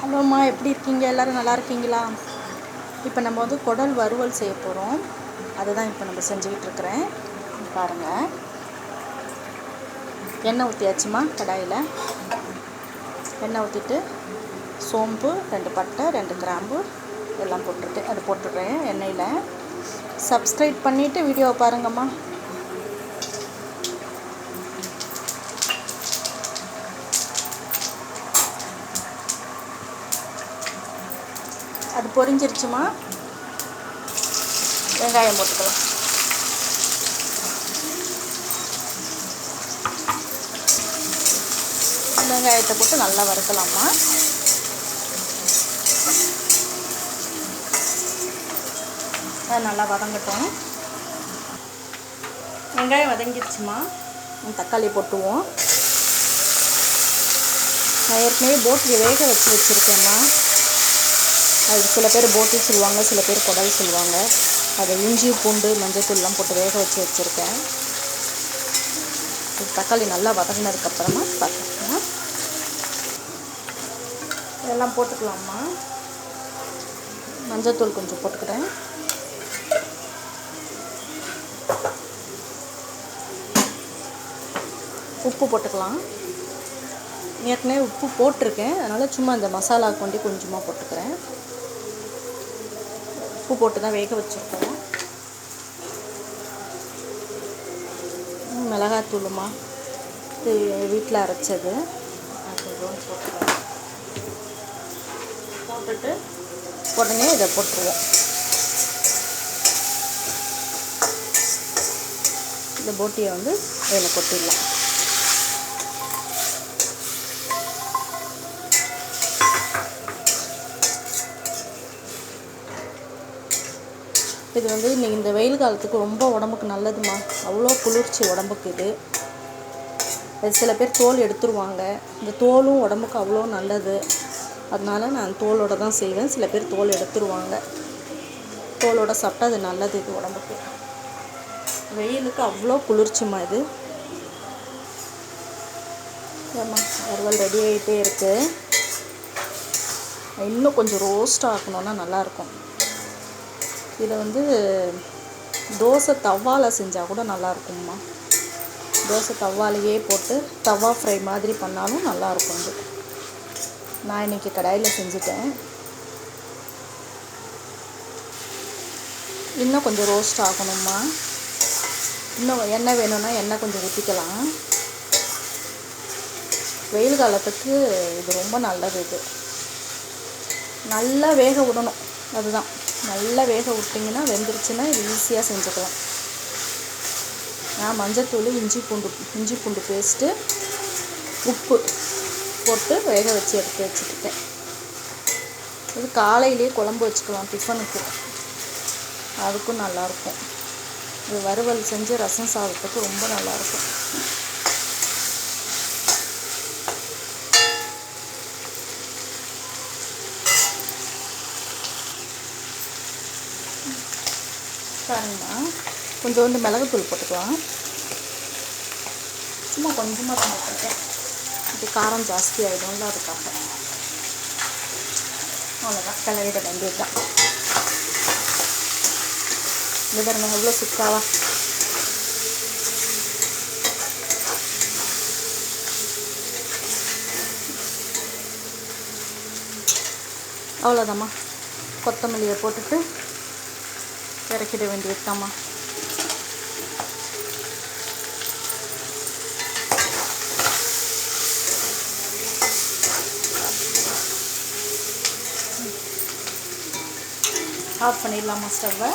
ஹலோம்மா எப்படி இருக்கீங்க? எல்லோரும் நல்லா இருக்கீங்களா? இப்போ நம்ம வந்து குடல் வறுவல் செய்ய போகிறோம் அதை தான் இப்போ நம்ம செஞ்சுக்கிட்டு இருக்கிறேன். பாருங்கள் எண்ணெய் ஊற்றியாச்சுமா கடாயில்? எண்ணெய் ஊற்றிட்டு சோம்பு ரெண்டு பட்டை ரெண்டு கிராம்பு எல்லாம் போட்டுட்டு அது போட்டுடுறேன் எண்ணெயில். சப்ஸ்கிரைப் பண்ணிவிட்டு வீடியோவை பாருங்கம்மா. அது பொரிஞ்சிருச்சுமா? வெங்காயம் போட்டுக்கலாம். வெங்காயத்தை போட்டு நல்லா வறுக்கலாமா? அது நல்லா வதங்கட்டும். வெங்காயம் வதங்கிடுச்சுமா தக்காளி போட்டுவோம். நான் ஏற்கனவே போட்டில் வேக வச்சு வச்சுருக்கேம்மா அது சில பேர் போட்டி சொல்லுவாங்க சில பேர் குடல் சொல்லுவாங்க. அதை இஞ்சி பூண்டு மஞ்சத்தூள்லாம் போட்டு வேக வச்சு வச்சுருக்கேன். தக்காளி நல்லா வதங்கினதுக்கப்புறமா பார்த்துக்கலாம் இதெல்லாம் போட்டுக்கலாமா? மஞ்சத்தூள் கொஞ்சம் போட்டுக்கிறேன். உப்பு போட்டுக்கலாம். ஏற்கனவே உப்பு போட்டிருக்கேன். அதனால் சும்மா இந்த மசாலா கொண்டு கொஞ்சமாக போட்டுக்கிறேன். உப்பு போட்டு தான் வேக வச்சுருக்கோம். மிளகாத்தூளுமா இது வீட்டில் அரைச்சது. போட்டுட்டு உடனே இதை போட்டுருவோம். இந்த போட்டியை வந்து இதில் கொட்டிடலாம். இது வந்து இன்னைக்கு இந்த வெயில் காலத்துக்கு ரொம்ப உடம்புக்கு நல்லதுமா அவ்வளோ குளிர்ச்சி உடம்புக்கு இது. சில பேர் தோல் எடுத்துருவாங்க. இந்த தோலும் உடம்புக்கு அவ்வளோ நல்லது. அதனால நான் தோலோட தான் செய்வேன். சில பேர் தோல் எடுத்துருவாங்க. தோலோட சாப்பிட்டா அது நல்லது இது உடம்புக்கு. வெயிலுக்கு அவ்வளோ குளிர்ச்சிமா இது. ஆமாம் வறுவல் ரெடி ஆகிட்டே இருக்குது இன்னும் கொஞ்சம் ரோஸ்ட் ஆக்கணுன்னா நல்லாயிருக்கும் இதை வந்து தோசை தவாவில் செஞ்சால் கூட நல்லாயிருக்கும்மா. தோசை தவாலையே போட்டு தவா ஃப்ரை மாதிரி பண்ணாலும் நல்லாயிருக்கும் இது நான் இன்றைக்கி கடாயில் செஞ்சுட்டேன். இன்னும் கொஞ்சம் ரோஸ்ட் ஆகணும்மா. இன்னும் எண்ணெய் வேணும்னா எண்ணெய் கொஞ்சம் ஊற்றிக்கலாம் வெயில் காலத்துக்கு இது ரொம்ப நல்லது இது. நல்லா வேக விடணும். அதுதான். நல்லா வேக விட்டிங்கன்னா வெந்துருச்சுன்னா இது ஈஸியாக செஞ்சுக்கலாம். நான் மஞ்சத்தூள் இஞ்சி பூண்டு இஞ்சி பூண்டு பேஸ்ட்டு உப்பு போட்டு வேக வச்சு எடுத்து வச்சுக்கிட்டேன் இது காலையிலேயே குழம்பு வச்சுக்கலாம் டிஃபனுக்கு அதுக்கும் நல்லாயிருக்கும் இது வறுவல் செஞ்சு ரசம் சாதத்துக்கு ரொம்ப நல்லாயிருக்கும் பாருங்கம்மா கொஞ்சோண்டு மிளகுத்தூள் போட்டுக்கலாம். சும்மா கொஞ்சமாக தான் போட்டுருக்கேன். இது காரம் ஜாஸ்தி ஆகிடும்ல அதுக்காக. அவ்வளோதான் கிளறிட வேண்டியது தான் இது பாருங்க எவ்வளோ சுக்காவா? அவ்வளோதாம்மா கொத்தமல்லியை போட்டுட்டு இறக்கிட வேண்டியது தாம்மா. ஆஃப் பண்ணிடலாமா ஸ்டவ்வை.